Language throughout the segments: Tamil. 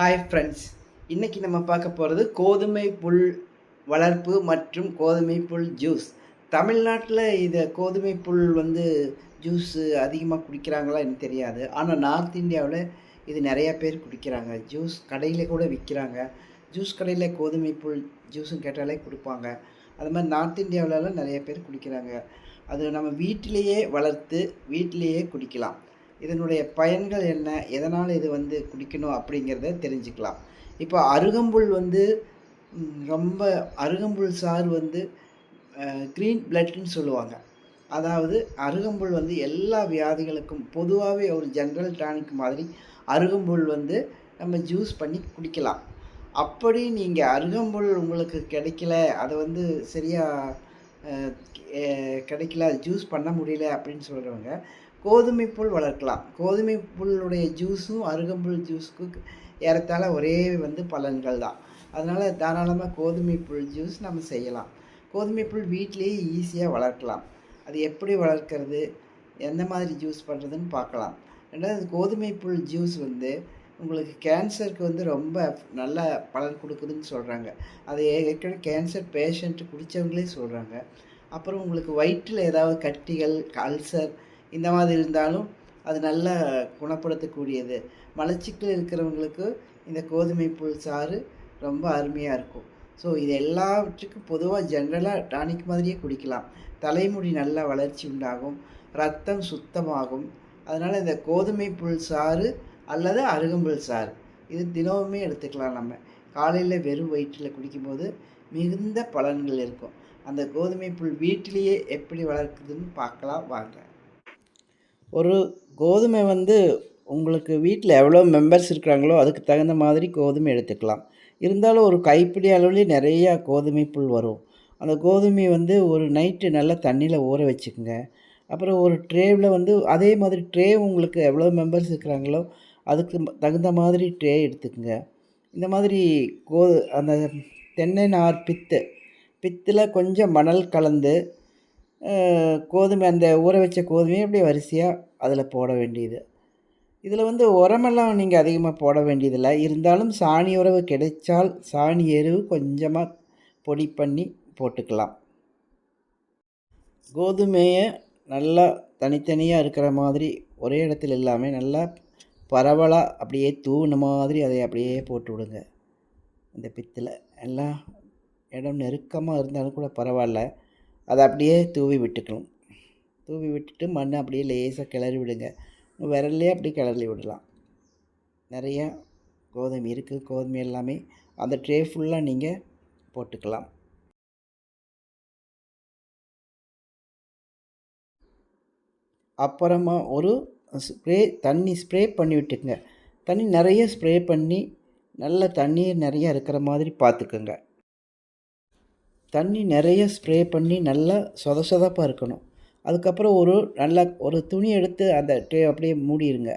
ஹாய் ஃப்ரெண்ட்ஸ் இன்றைக்கி நம்ம பார்க்க போகிறது கோதுமை புல் வளர்ப்பு மற்றும் கோதுமை புல் ஜூஸ் தமிழ்நாட்டில் இதை கோதுமை புல் வந்து ஜூஸு அதிகமாக குடிக்கிறாங்களா எனக்கு தெரியாது. ஆனால் நார்த் இந்தியாவில் இது நிறையா பேர் குடிக்கிறாங்க. ஜூஸ் கடையில் கூட விற்கிறாங்க ஜூஸ் கடையில் கோதுமை புல் ஜூஸும் கேட்டாலே கொடுப்பாங்க. அது மாதிரி நார்த் இந்தியாவிலலாம் நிறைய பேர் குடிக்கிறாங்க. அது நம்ம வீட்டிலேயே வளர்த்து வீட்டிலேயே குடிக்கலாம். இதனுடைய பயன்கள் என்ன? எதனால் இது வந்து குடிக்கணும் அப்படிங்கிறத தெரிஞ்சுக்கலாம். இப்போ அருகம்புல் வந்து ரொம்ப அருகம்புல் சாறு வந்து க்ரீன் பிளட்னு சொல்லுவாங்க. அதாவது அருகம்புல் வந்து எல்லா வியாதிகளுக்கும் பொதுவாகவே ஒரு ஜென்ரல் டானிக் மாதிரி அருகம்புல் வந்து நம்ம ஜூஸ் பண்ணி குடிக்கலாம். அப்படி நீங்கள் அருகம்புல் உங்களுக்கு கிடைக்கல அதை வந்து சரியாக கிடைக்கல ஜூஸ் பண்ண முடியல அப்படின்னு சொல்கிறவங்க கோதுமை புல் வளர்க்கலாம். கோதுமை புல்லுடைய ஜூஸும் அருகம்புல் ஜூஸுக்கு ஏறத்தாழ ஒரே வந்து பலன்கள் தான். அதனால் தாராளமாக கோதுமை புல் ஜூஸ் நம்ம செய்யலாம். கோதுமை புல் வீட்டிலேயே ஈஸியாக வளர்க்கலாம். அது எப்படி வளர்க்கறது எந்த மாதிரி ஜூஸ் பண்ணுறதுன்னு பார்க்கலாம். ரெண்டாவது கோதுமை புல் ஜூஸ் வந்து உங்களுக்கு கேன்சருக்கு வந்து ரொம்ப நல்ல பலன் கொடுக்குதுன்னு சொல்கிறாங்க அது ஏற்கனவே கேன்சர் பேஷண்ட்டு குடித்தவங்களே சொல்கிறாங்க அப்புறம் உங்களுக்கு வயிற்றில் ஏதாவது கட்டிகள் அல்சர் இந்த மாதிரி இருந்தாலும் அது நல்லா குணப்படுத்தக்கூடியது. மலச்சிக்கல் இருக்கிறவங்களுக்கு இந்த கோதுமை புல் சாறு ரொம்ப அருமையாக இருக்கும். ஸோ இது எல்லாவற்றுக்கும் பொதுவாக ஜென்ரலாக டானிக் மாதிரியே குடிக்கலாம். தலைமுடி நல்லா வளர்ச்சி உண்டாகும். ரத்தம் சுத்தமாகும். அதனால் இந்த கோதுமை புல் சாறு அல்லது அருகம்புல் சாறு இது தினமுமே எடுத்துக்கலாம் நம்ம. காலையில் வெறும் வயிற்றில் குடிக்கும்போது மிகுந்த பலன்கள் இருக்கும். அந்த கோதுமை புல் வீட்டிலேயே எப்படி வளர்க்குதுன்னு பார்க்கலாம் வாங்க. ஒரு கோதுமை வந்து உங்களுக்கு வீட்டில் எவ்வளோ மெம்பர்ஸ் இருக்கிறாங்களோ அதுக்கு தகுந்த மாதிரி கோதுமை எடுத்துக்கலாம். இருந்தாலும் ஒரு கைப்பிடி அளவுலேயே நிறையா கோதுமை புல் வரும். அந்த கோதுமை வந்து ஒரு நைட்டு நல்லா தண்ணியில் ஊற வச்சுக்கோங்க. அப்புறம் ஒரு ட்ரேவில் வந்து அதே மாதிரி ட்ரே உங்களுக்கு எவ்வளோ மெம்பர்ஸ் இருக்கிறாங்களோ அதுக்கு தகுந்த மாதிரி ட்ரே எடுத்துக்கோங்க. இந்த மாதிரி கோ அந்த தென்னை நார் பித்து பித்தில் கொஞ்சம் மணல் கலந்து கோதுமை அந்த ஊற வச்ச கோதுமையை அப்படியே வரிசையாக அதில் போட வேண்டியது. இதில் வந்து உரமெல்லாம் நீங்கள் அதிகமாக போட வேண்டியதில்லை. இருந்தாலும் சாணி உறவு கிடைச்சால் சாணி எருவு கொஞ்சமாக பொடி பண்ணி போட்டுக்கலாம். கோதுமையை நல்லா தனித்தனியாக இருக்கிற மாதிரி ஒரே இடத்துல இல்லாமல் நல்லா பரவலாக அப்படியே தூவின மாதிரி அதை அப்படியே போட்டு விடுங்க. இந்த பித்தில் எல்லாம் இடம் நெருக்கமாக இருந்தாலும் கூட பரவாயில்ல. அதை அப்படியே தூவி விட்டுக்கணும் தூவி விட்டுட்டு மண்ணை அப்படியே லேசாக கிளறி விடுங்க. விரல்லே அப்படி கிளறி விடலாம். நிறையா கோதுமை இருக்குது கோதுமை எல்லாமே அந்த ட்ரே ஃபுல்லாக நீங்கள் போட்டுக்கலாம். அப்புறமா ஒரு ஸ்ப்ரே தண்ணி ஸ்ப்ரே பண்ணி விட்டுக்குங்க. தண்ணி நிறைய ஸ்ப்ரே பண்ணி நல்ல தண்ணீர் நிறையா இருக்கிற மாதிரி பார்த்துக்குங்க. தண்ணி நிறைய ஸ்ப்ரே பண்ணி நல்லா சொத சொதப்பாக இருக்கணும். அதுக்கப்புறம் ஒரு நல்லா ஒரு துணி எடுத்து அந்த ட்ரே அப்படியே மூடிடுங்க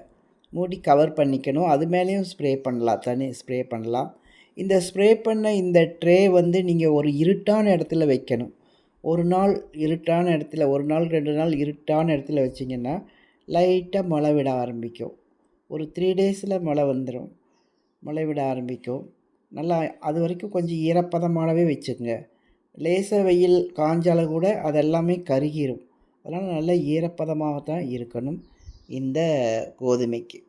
மூடி கவர் பண்ணிக்கணும். அது மேலேயும் ஸ்ப்ரே பண்ணலாம். தண்ணி ஸ்ப்ரே பண்ணலாம். இந்த ஸ்ப்ரே பண்ண இந்த ட்ரே வந்து நீங்கள் ஒரு இருட்டான இடத்துல வைக்கணும். ஒரு நாள் இருட்டான இடத்துல ஒரு நாள் ரெண்டு நாள் இருட்டான இடத்துல வச்சிங்கன்னா லைட்டாக மழை விட ஆரம்பிக்கும். ஒரு த்ரீ டேஸில் மழை வந்துடும் மழை விட ஆரம்பிக்கும். நல்லா அது வரைக்கும் கொஞ்சம் ஈரப்பதமானவே வச்சுக்கோங்க. லேச வெயில் காஞ்சாலும் கூட அதெல்லாமே கருகிரும். அதனால் நல்ல ஈரப்பதமாக தான் இருக்கணும் இந்த கோதுமைக்கு.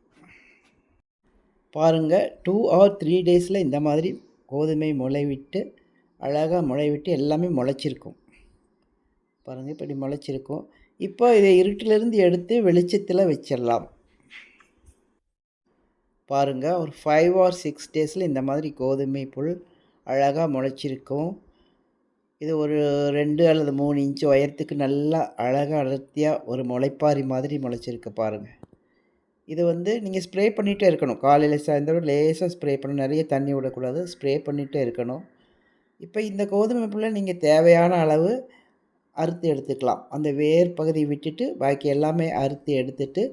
பாருங்கள் டூ ஆர் த்ரீ டேஸில் இந்த மாதிரி கோதுமை முளைவிட்டு அழகாக முளைவிட்டு எல்லாமே முளைச்சிருக்கும். பாருங்கள் இப்படி முளைச்சிருக்கும். இப்போ இதை இருட்டிலிருந்து எடுத்து வெளிச்சத்தில் வச்சிடலாம். பாருங்கள் ஒரு ஃபைவ் ஆர் சிக்ஸ் டேஸில் இந்த மாதிரி கோதுமை புல் அழகாக முளைச்சிருக்கும். இது ஒரு ரெண்டு அல்லது மூணு இன்ச்சு உயரத்துக்கு நல்லா அழகாக அடர்த்தியாக ஒரு முளைப்பாரி மாதிரி முளைச்சிருக்கு பாருங்கள் இது வந்து நீங்கள் ஸ்ப்ரே பண்ணிகிட்டே இருக்கணும். காலையில் சாயந்தரம் லேசாக ஸ்ப்ரே பண்ணணும். நிறைய தண்ணி விடக்கூடாது. ஸ்ப்ரே பண்ணிகிட்டே இருக்கணும். இப்போ இந்த கோதுமை புல்லை நீங்கள் தேவையான அளவு அறுத்து எடுத்துக்கலாம். அந்த வேர் பகுதியை விட்டுட்டு பாக்கி எல்லாமே அறுத்து எடுத்துட்டு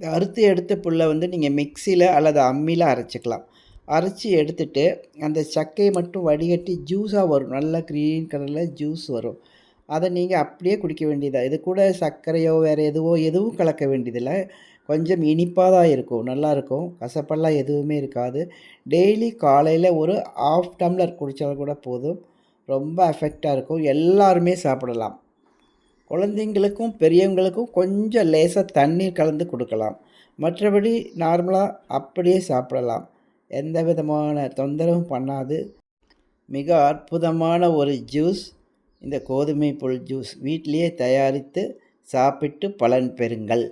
இந்த அறுத்து எடுத்த புல்லை வந்து நீங்கள் மிக்சியில் அல்லது அம்மியில் அரைச்சிக்கலாம். அரைச்சி எடுத்துட்டு அந்த சக்கையை மட்டும் வடிகட்டி ஜூஸாக வரும். நல்ல க்ரீன் கலரில் ஜூஸ் வரும். அதை நீங்கள் அப்படியே குடிக்க வேண்டியதாக இது கூட சர்க்கரையோ வேறு எதுவோ எதுவும் கலக்க வேண்டியதில்லை. கொஞ்சம் இனிப்பாக தான் இருக்கும். நல்லாயிருக்கும் கசப்பெல்லாம் எதுவுமே இருக்காது. டெய்லி காலையில் ஒரு ஆஃப் டம்ளர் குடித்தாலும் கூட போதும். ரொம்ப எஃபெக்டாக இருக்கும். எல்லாருமே சாப்பிடலாம். குழந்தைங்களுக்கும் பெரியவங்களுக்கும் கொஞ்சம் லேசாக தண்ணீர் கலந்து கொடுக்கலாம். மற்றபடி நார்மலாக அப்படியே சாப்பிடலாம். எந்த விதமான தொந்தரவும் பண்ணாது. மிக அற்புதமான ஒரு ஜூஸ். இந்த கோதுமை புல் ஜூஸ். வீட்டிலேயே தயாரித்து சாப்பிட்டு பலன் பெறுங்கள்.